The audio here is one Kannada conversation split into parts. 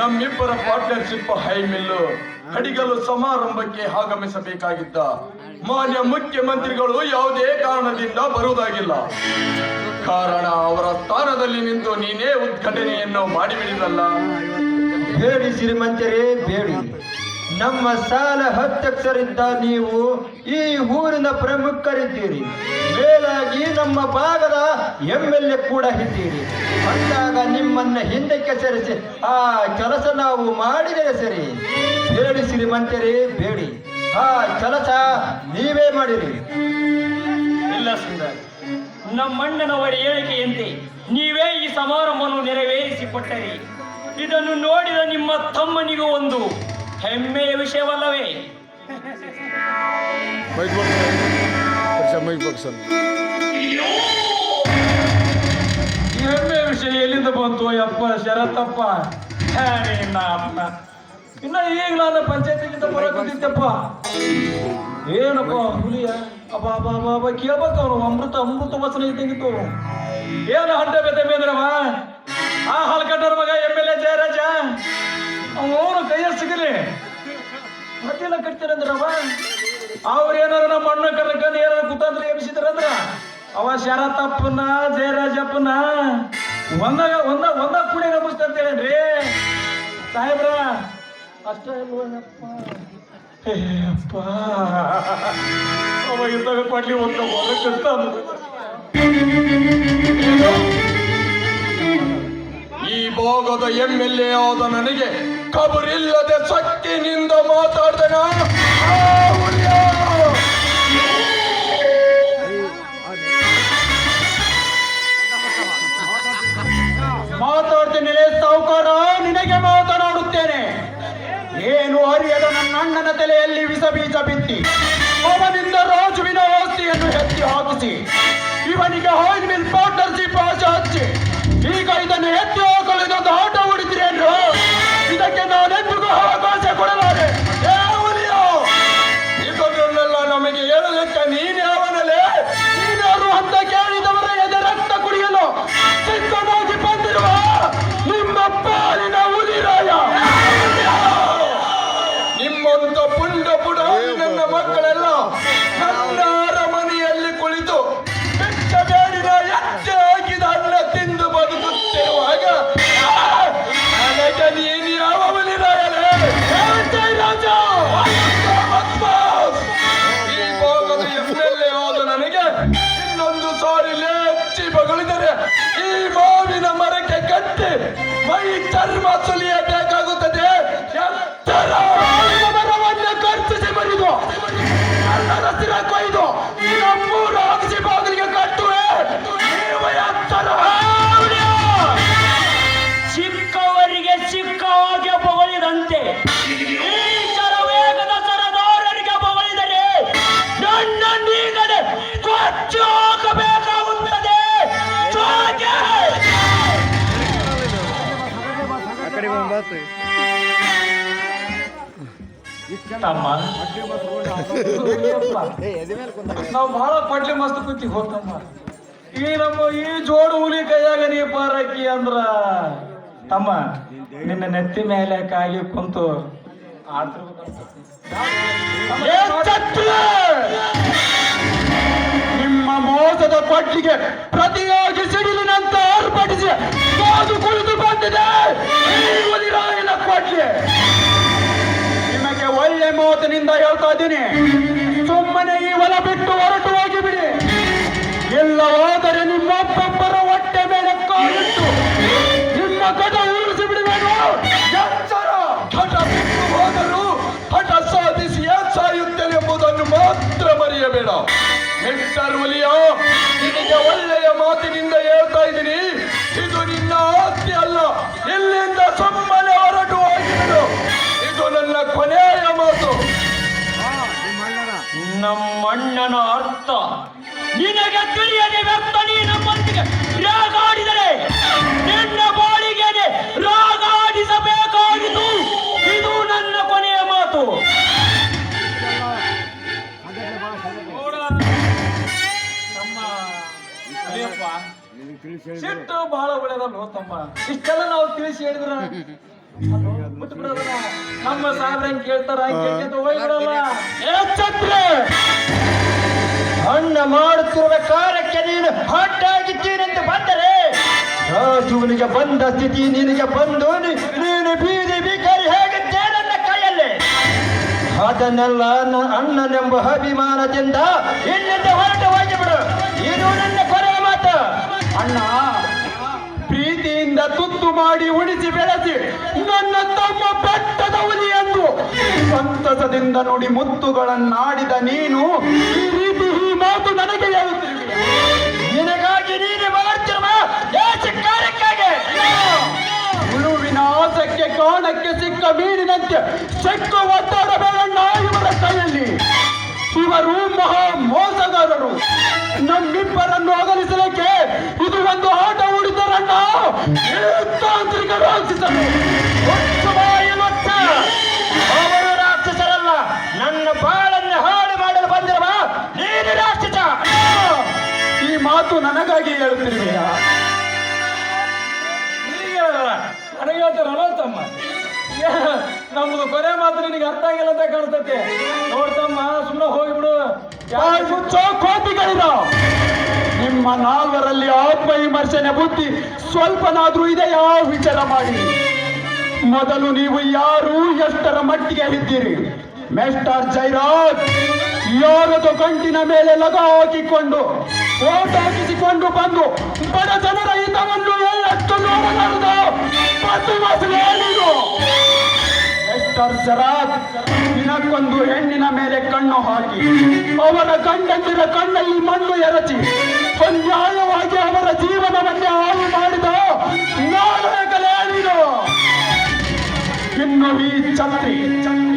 ನಮ್ಮಿಬ್ಬರ ಪಾರ್ಟ್ನರ್ಶಿಪ್ ಹೈ ಮಿಲ್ಲು ಕಡಿಗಲು ಸಮಾರಂಭಕ್ಕೆ ಆಗಮಿಸಬೇಕಾಗಿದ್ದ ಮಾನ್ಯ ಮುಖ್ಯಮಂತ್ರಿಗಳು ಯಾವುದೇ ಕಾರಣದಿಂದ ಬರುವುದಾಗಿಲ್ಲ. ಕಾರಣ ಅವರ ಸ್ಥಾನದಲ್ಲಿ ನಿಂತು ನೀನೇ ಉದ್ಘಾಟನೆಯನ್ನು ಮಾಡಿಬಿಡಿದಲ್ಲ. ಬೇಡಿ ಶ್ರೀಮಂತರೇ, ಬೇಡಿ. ನಮ್ಮ ಸಾಲ ಅಧ್ಯಕ್ಷರಿದ್ದ ನೀವು ಈ ಊರಿನ ಪ್ರಮುಖರಿದ್ದೀರಿ. ಮೇಲಾಗಿ ನಮ್ಮ ಭಾಗದ ಎಂ ಎಲ್ ಎ ಕೂಡ ಇದ್ದೀರಿ. ಅಂದಾಗ ನಿಮ್ಮನ್ನ ಹಿಂದಕ್ಕೆ ಸರಿಸಿ, ಆ ಕೆಲಸ ನಾವು ಮಾಡಿದರೆ ಸರಿ. ಬೇಡಿ ಶ್ರೀಮಂತರೇ, ಬೇಡಿ. ಆ ಕೆಲಸ ನೀವೇ ಮಾಡಿರಿ. ಇಲ್ಲ ಸುಂದರ್, ನಮ್ಮಣ್ಣನವರ ಹೇಳಿಕೆಯಂತೆ ನೀವೇ ಈ ಸಮಾರಂಭವನ್ನು ನೆರವೇರಿಸಿಕೊಟ್ಟರಿ. ಇದನ್ನು ನೋಡಿದ ನಿಮ್ಮ ತಮ್ಮನಿಗೂ ಒಂದು ಹೆಮ್ಮೆಯ ವಿಷಯವಲ್ಲವೇ? ಹೆಮ್ಮೆಯ ವಿಷಯ ಎಲ್ಲಿಂದ ಬಂತು? ಯಪ್ಪ ಶರತ್ತಪ್ಪ. ಅಪ್ಪ. ಇನ್ನ ಈಗ ನಾನು ಪಂಚಾಯತಿಗಿಂತ ಬರಕತ್ತಿದ್ದಪ್ಪ ಏನಪ್ಪ ಹುಲಿಯ? ಅಬ್ಬ ಅಬ್ಬ ಅಬ್ಬ ಅಬ್ಬ ಕೇಳ್ಬೇಕು ಅವರು ಅಮೃತ ಅಮೃತ ವಸನ ಇದ್ದಂಗಿತ್ತು. ಏನು ಹಡ್ಡ ಬೆದ್ದ ಮೇದ್ರವ? ಆ ಹಲ್ಕಟ್ಟರ ಮಗ ಎಂ ಎಲ್ ಎ ಜಯರಾಜ? ಅವನು ಕೈಯಲ್ಲಿ ಸಿಗಲಿ? ಮತ್ತೆಲ್ಲ ಕಟ್ತೀರಂದ್ರವ ಅವ್ರ ಏನಾರ ನಮ್ಮ ಅಣ್ಣ ಕರ್ಕೊಂಡು ಏನಾರ ಕುತಂತ್ರ ಎಬ್ಸಿದ್ರಂದ್ರ ಅವ ಶರತಪ್ಪನ, ಜಯರಾಜಪ್ಪನ ಒಂದಾಗ ಒಂದ ಒಂದ ಕುಡಿ ನಮಿಸ್ತಂತೇಳೇನ್ರಿ? ಸಾಹೇಬ್ರ, ಅಷ್ಟ ಇಲ್ವನಪ್ಪ? ಏ ಅಪ್ಪ. ಅವ ಇದ್ದಾಗ ಕೊಡ್ಲಿ ಒಂದು ಈ ಭೋಗದ ಎಂ ಎಲ್ ಎ ಆದ ನನಗೆ ಕಬರಿಲ್ಲದೆ ಸಕ್ಕಿನಿಂದ ಮಾತಾಡ್ತೇನೆ ಮಾತಾಡ್ತೇನೆ ಸಾವುಕಾರ, ನಿನಗೆ ಮಾತನಾಡುತ್ತೇನೆ. ಏನು ಅರಿಯದ ನನ್ನ ಅಣ್ಣನ ತಲೆಯಲ್ಲಿ ವಿಷ ಬೀಜ ಬಿತ್ತಿ, ಅವನಿಂದ ರಾಜುವಿನ ಆಸ್ತಿಯನ್ನು ಎತ್ತಿ ಹಾಕಿಸಿ, ಇವನಿಗೆ ಆಯಿಲ್ ಮಿಲ್ ಪಾರ್ಟ್ನರ್ಶಿಪ್ ಆಸೆ ಹಚ್ಚಿ, ಈಗ ಇದನ್ನು ಎತ್ತಿ ಹಾಕಲು হওয়া ನಾವು ಬಹಳ ಪಡ್ಲಿ ಮಸ್ತ್ ಕುಂತಿ ಹೋಗ್ತಮ್ಮ. ಈ ನಮ್ಮ ಈ ಜೋಡು ಹುಲಿ ಕೈಯಾಗ ನೀ ಪಾರಕ್ಕಿ ಅಂದ್ರ. ತಮ್ಮ ನಿನ್ನ ನೆತ್ತಿ ಮೇಲೆ ಕಾಗಿ ಕುಂತು! ನಿಮ್ಮ ಮೋಸದ ಪಟ್ಲಿಗೆ ಪ್ರತಿಯಾಗಿ ಆರ್ಭಟಿಸಿ ಕಾದು ಕುಳಿತು ಬಂದಿದೆ ಈ ಹುಲಿರಾಯನ ಕೊಟ್ಲಿ ನಿಮಗೆ ಒಳ್ಳೆ ಮಾತಿನಿಂದ ಹೇಳ್ತಾ ಇದ್ದೀನಿ. ಸುಮ್ಮನೆ ಈ ಹೊಲ ಬಿಟ್ಟು ಹೊರಟು ಹೋಗಿ ಬಿಡಿ ಇಲ್ಲವಾದರೆ ನಿಮ್ಮೊಬ್ಬೊಬ್ಬರ ಹೊಟ್ಟೆ ಮೇಲೆ ಕಾಲಿಟ್ಟು ನಿಮ್ಮ ಕಟ ಉರುಳಿಸಿ ಬಿಡಬೇಕು. ಎಚ್ಚರ, ಹಠ ಬಿಟ್ಟು ಹೋದರೂ ಹಠ ಸಾಧಿಸಿ ಸಾಯುತ್ತೇನೆ ಎಂಬುದನ್ನು ಮಾತ್ರ ಮರೆಯಬೇಡ. ಮಿಸ್ಟರ್ ಹುಲಿಯೋ ನಿನಗೆ ಒಳ್ಳೆಯ ಮಾತಿನಿಂದ ಹೇಳ್ತಾ ಇದ್ದೀನಿ. ಇಲ್ಲಿಂದ ಸುಮ್ಮನೆ ಹೊರಟು ಹೋಗಿದ್ದು ಇದು ನನ್ನ ಕೊನೆಯ ಮಾತು. ನಮ್ಮಣ್ಣನ ಅರ್ಥ. ನಿನಗೆ ತಿಳಿಯದೆ ವ್ಯಕ್ತ ನೀ ನಮ್ಮೊಂದಿಗೆ ಬಹಳ ಒಳ್ಳೇದಲ್ಲ ತಮ್ಮ. ಇಷ್ಟೆಲ್ಲ ನಾವು ತಿಳಿಸಿ ಹೇಳಿದ್ರ. ನಮ್ಮ ಸಾಹೇಬ್ರ ಹೆಂಗ್ ಕೇಳ್ತಾರ ಹಂಗ್ ಹೋಗ್ಬಿಡಲ್ಲ ಅಣ್ಣ ಮಾಡುತ್ತಿರುವ ಕಾರ್ಯಕ್ಕೆ ನೀನು ಹಟ್ಟಾಗಿದ್ದೀನೆಂದು ಬಂದರೆ ರಾಜುವಿನಿಗೆ ಬಂದ ಸ್ಥಿತಿ ನಿನಗೆ ಬಂದು ನೀನು ಬೀದಿ ಬಿಕರಿ ಹೇಗಿದ್ದೆ ನನ್ನ ಕೈಯಲ್ಲಿ? ಅದನ್ನೆಲ್ಲ ಅಣ್ಣನೆಂಬ ಅಭಿಮಾನದಿಂದ ಇಲ್ಲಿಂದ ಹೊರಟು ಸಂತಸದಿಂದ ನುಡಿ ಮುತ್ತುಗಳನ್ನಾಡಿದ ನೀನು ಈ ರೀತಿ ಈ ಮಾತು ನನಗೆ ನಿನಗಾಗಿ ನೀನು ದೇಶ ಕಾರ್ಯಕ್ಕಾಗಿ. ಹುಳುವಿನ ಆಸಕ್ಕೆ ಕಾಣಕ್ಕೆ ಸಿಕ್ಕ ಮೀನಿನಂತೆ ಸಿಕ್ಕ ಒತ್ತಡ ಬೇಡಣ್ಣ ಇವರ ಕೈಯಲ್ಲಿ. ಇವರು ಮಹಾ ಮೋಸಗಾರರು ನಮ್ಮಿಬ್ಬರನ್ನು ಅಗಲಿಸಲಿಕ್ಕೆ ಇದು ಒಂದು ಆಟ ಹೂಡಿದರಣ್ಣ ತಾಂತ್ರಿಕ ತಾಂತ್ರಿಕ ಮಾತು ನನಗಾಗಿ ಹೇಳ್ತಾರಲ್ಲ ತಮ್ಮ ನಮ್ದು ಕೊನೆ ಮಾತು ನಿನಗೆ ಅರ್ಥ ಆಗಿಲ್ಲ ಅಂತ ಕಾಣ್ತತೆ. ನೋಡ್ತಮ್ಮ ಸುಮ್ಮನೆ ಹೋಗಿಬಿಡು. ಮುಚ್ಚೋ ಕೋಪಿಗಳಿರ. ನಿಮ್ಮ ನಾಲ್ವರಲ್ಲಿ ಆತ್ಮವಿಮರ್ಶನೆ ಬುದ್ಧಿ ಸ್ವಲ್ಪನಾದ್ರೂ ಇದೆಯಾ? ವಿಚಾರ ಮಾಡಿ. ಮೊದಲು ನೀವು ಯಾರು ಎಷ್ಟರ ಮಟ್ಟಿಗೆ ಇದ್ದೀರಿ? ಮೆಸ್ಟರ್ ಜೈರಾಜ್. ಯಾರದು ಕಂಟಿನ ಮೇಲೆ ಲಗ ಹಾಕಿಕೊಂಡು ಓಟ್ ಹಾಕಿಸಿಕೊಂಡು ಬಂದು ಬಡ ಜನರ ಹಿತವನ್ನು ಎಷ್ಟು ಜರಾತ್ ದಿನಕ್ಕೊಂದು ಹೆಣ್ಣಿನ ಮೇಲೆ ಕಣ್ಣು ಹಾಕಿ ಅವರ ಗಂಡಂದಿರ ಕಣ್ಣಲ್ಲಿ ಮಣ್ಣು ಎರಚಿ, ಅನ್ಯಾಯವಾಗಿ ಅವರ ಜೀವನವನ್ನೇ ಹಾಳು ಮಾಡಿದ? ಇನ್ನು ಈ ಛತ್ರಿ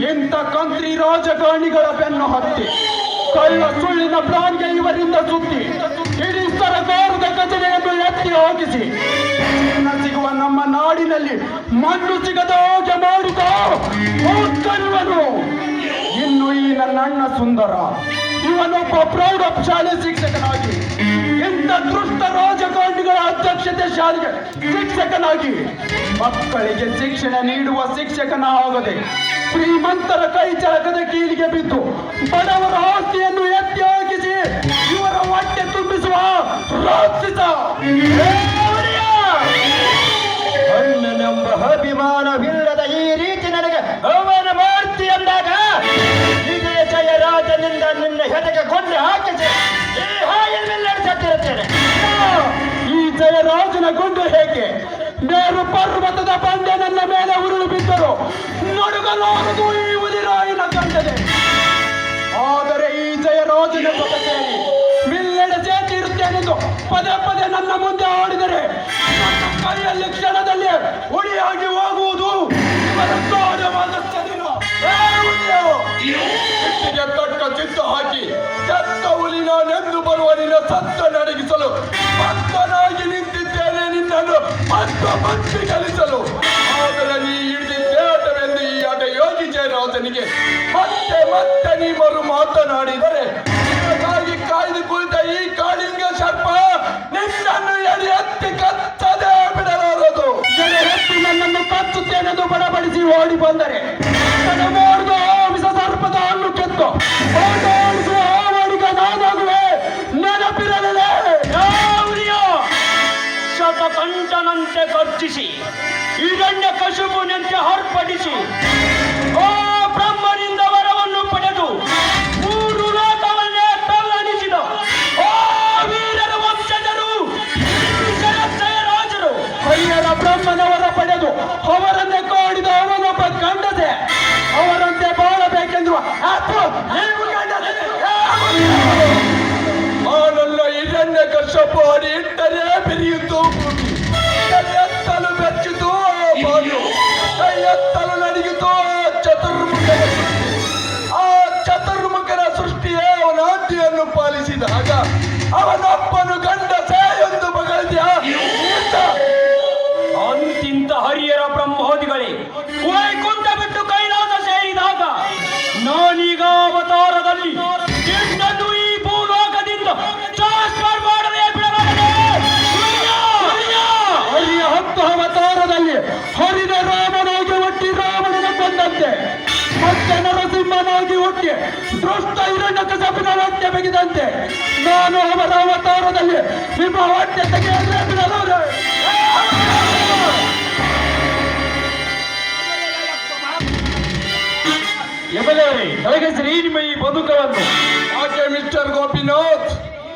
ಇಂಥ ಕಂತ್ರಿ ರಾಜಕಾರಣಿಗಳ ಬೆನ್ನು ಹತ್ತಿ ಕಳ್ಳ ಸುಳ್ಳಿನ ಪ್ಲಾನ್ಗೆ ಇವರಿಂದ ಸುತ್ತಿ ಇಡೀ ಸರ್ಕಾರದ ಕಥೆಯನ್ನು ಎತ್ತಿ ಚಿನ್ನ ಸಿಗುವ ನಮ್ಮ ನಾಡಿನಲ್ಲಿ ಮಣ್ಣು ಸಿಗದ ಹೋಗಿ ಮಾಡಿದ? ಇನ್ನು ಈ ನನ್ನ ಅಣ್ಣ ಸುಂದರ. ಇವನೊಬ್ಬ ಪ್ರೌಢಶಾಲೆ ಶಿಕ್ಷಕನಾಗಿ ಇಂಥ ದೃಷ್ಟ ರಾಜಕಾರಣಿಗಳ ಅಧ್ಯಕ್ಷತೆ ಶಾಲೆಗೆ ಶಿಕ್ಷಕನಾಗಿ, ಮಕ್ಕಳಿಗೆ ಶಿಕ್ಷಣ ನೀಡುವ ಶಿಕ್ಷಕನ ಆಗದೆ ಶ್ರೀಮಂತರ ಕೈ ಚಳಕದ ಕೀಲಿಗೆ ಬಿದ್ದು, ಬಡವರ ಆಸ್ತಿಯನ್ನು ಎತ್ತಿ ಹಾಕಿಸಿ, ಇವರ ಹೊಟ್ಟೆ ತುಂಬಿಸುವ ರಾಕ್ಷಸ. ಜಯರಾಜನ ಗುಂಡು ಹೇಗೆ? ಮೇರು ಪರ್ವತದ ಬಂಡೆ ನನ್ನ ಮೇಲೆ ಉರುಳು ಬಿದ್ದರು. ನಡುಗಲಾರದು ಈ ಉದಿರಾಯಿನ ಕಂಡದೆ. ಆದರೆ ಈ ಜಯರಾಜನ ರೋಜನ ಮಿಲ್ಲೆಡೆ ಸೇತಿರುತ್ತೇನೆಂದು ಪದೇ ಪದೇ ನನ್ನ ಮುಂದೆ ಆಡಿದರೆ ಕೈಯಲ್ಲಿ ಕ್ಷಣದಲ್ಲಿ ಉಳಿಯಾಗಿ ಹೋಗುವುದು ತಕ್ಕ ಚಿತ್ತ ಹಾಕಿ ಕೆತ್ತ ಉಲಿನ ನೆಂದು ಬರುವ ನಿನ್ನ ಸತ್ತ ನಡಗಿಸಲು ಭಕ್ತಿ ಕಲಿಸಲು ಆದರೆ ನೀ ಹಿಡಿದಿದ್ದೇಟವೆಂದು ಈ ಆಟ ಯೋಗಿ ಜಯರಾಜನಿಗೆ ಮತ್ತೆ ಮತ್ತೆ ನೀವರು ಮಾತನಾಡಿದರೆ ಇದಕ್ಕಾಗಿ ಕಾಯ್ದು ಕುಳಿತ ಈ ಕಾಳಿಂಗ ಸರ್ಪ ನಿನ್ನನ್ನು ಎಲ್ಲಿ ಎತ್ತಿ ಕತ್ತದೇ ಬಿಡಲಾರದು. ಎತ್ತಿ ನನ್ನನ್ನು ಕಚ್ಚುತ್ತೇನೆಂದು ಬಡಬಡಿಸಿ ಓಡಿ ಬಂದರೆ ಕಶುಪುನಂತೆ ಹರ್ಪಡಿಸಿ ಓ ಬ್ರಹ್ಮನಿಂದ ವರವನ್ನು ಪಡೆದು ಮೂರು ಲೋಕವನ್ನೇ ತಲ್ಲಣಿಸಿದ. ಓ ವೀರರ ವಂಶಜರು ರಾಜರು ಕೈಯರ ಬ್ರಹ್ಮನವರ ಪಡೆದು ಅವರನ್ನೇ ಕೋಡಿದ ಅವನೊಬ್ಬ ಕಂಡದೆ ಅವರಂತೆ ಬಾಳಬೇಕೆಂದು ಆನಲ್ಲ ಕಶ್ಯಪ ಅಡಿ ಇಟ್ಟರೆ ಬೆರೆಯಿತು ನನ್ನ ಕಸಪಿನ ಹೊಟ್ಟೆ ಬಗೆದಂತೆ ನಾನು ಅವರ ಅವತಾರದಲ್ಲಿ ನಿಮ್ಮ ಹೊಟ್ಟೆ ತೆಗೆಯಲೇ ಬಿಡಲಾರೆ. ತೊಲಗಿಸಿರಿ ನಿಮ್ಮ ಈ ಬದುಕವನ್ನು. ಆಕೆ ಮಿಸ್ಟರ್ ಗೋಪಿನಾಥ್.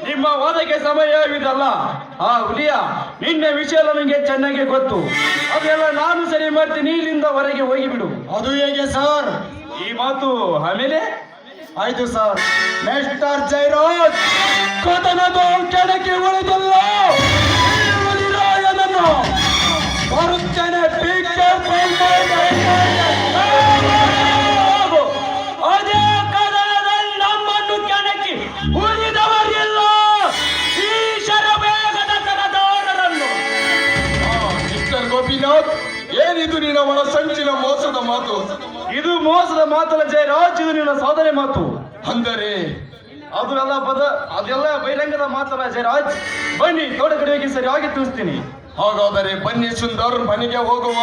ನಿಮ್ಮ ವಾದಕ್ಕೆ ಸಮಯವಿದಲ್ಲ. ಆ ಹುಲಿಯ ನಿನ್ನ ವಿಷಯ ನನಗೆ ಚೆನ್ನಾಗಿ ಗೊತ್ತು. ಅದೆಲ್ಲ ನಾನು ಸರಿ ಮಾಡ್ತೀನಿ ಇಲ್ಲಿಂದ ಹೊರಗೆ ಹೋಗಿಬಿಡು. ಅದು ಹೇಗೆ ಸರ್? ಈ ಮಾತು ಆಮೇಲೆ? ಆಯ್ತು ಸರ್. ಮಿಸ್ಟರ್ ಜೈರಾಜ್ ಕದನದ ಕೆಳಕ್ಕೆ ಉಳಿದಲ್ಲ. ಇದು ಮೋಸದ ಮಾತಲ್ಲ ಜಯರಾಜ್ ಇದು ನಿನ್ನ ಸಾಧನೆ ಮಾತು. ಅಂದರೆ? ಅದು ಎಲ್ಲ ಪದ ಅದೆಲ್ಲ ಬಹಿರಂಗದ ಮಾತಲ್ಲ ಜಯರಾಜ್. ಬನ್ನಿ ತೋಟ ಕಡೆಗೆ ಸರಿಯಾಗಿ ತಿಳಿಸ್ತೀನಿ. ಹಾಗಾದರೆ ಬನ್ನಿ ಸುಂದರ್ ಮನೆಗೆ ಹೋಗುವ.